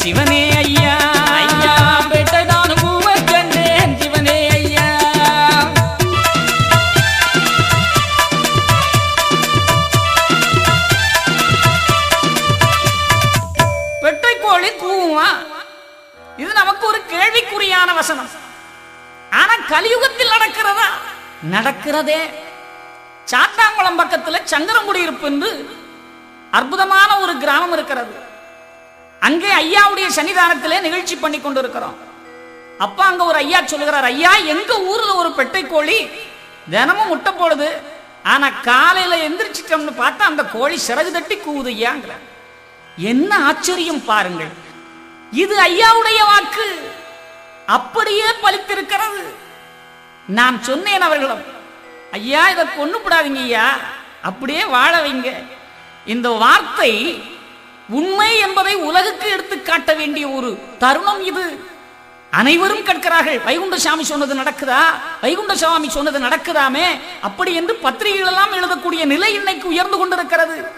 சிவனே ஐயா. ஐயா பெற்ற நானும் சிவனே ஐயா. பெட்டை கோழி கூவா. இது நமக்கு ஒரு கேள்விக்குறியான வசனம். ஆனா கலியுகத்தில் நடக்கிறதா? நடக்கிறதே. சாத்தாங்குளம் பக்கத்தில் சங்கரங்குடி இருப்பு என்று அற்புதமான ஒரு கிராமம் இருக்கிறது. அங்கே ஐயாவுடைய சன்னிதானத்திலே நிகழ்ச்சி பண்ணி கொண்டிருக்கிறோம். அப்பா அங்க ஒரு ஐயா சொல்லுகிறார் ஐயா எங்க ஊர்ல ஒரு பெட்டை கோழி தினமும் முட்டை போடுது. ஆனா காலையில எந்திரிச்சிட்டோம்னு பார்த்தா அந்த கோழி சிறகு தட்டி கூவுது ஐயாங்கிற என்ன ஆச்சரியம் பாருங்கள். இது ஐயாவுடைய வாக்கு. அப்படியே பலித்திருக்கிறது. நான் சொன்னேன் அவர்களிடம் ஐயா இதை கொண்டுபடாதீங்க ஐயா. அப்படியே வாழ வைங்க. இந்த வார்த்தை உண்மை என்பதை உலக எடுத்து காட்ட வேண்டிய ஒரு தருணம் இது. அனைவரும் கேட்கிறார்கள் வைகுண்ட சாமி சொன்னது நடக்குதா? வைகுண்ட சாமி சொன்னது நடக்குதாமே? அப்படி என்று பத்திரிகைகள் எல்லாம் எழுதக்கூடிய நிலை இன்னைக்கு உயர்ந்து கொண்டிருக்கிறது.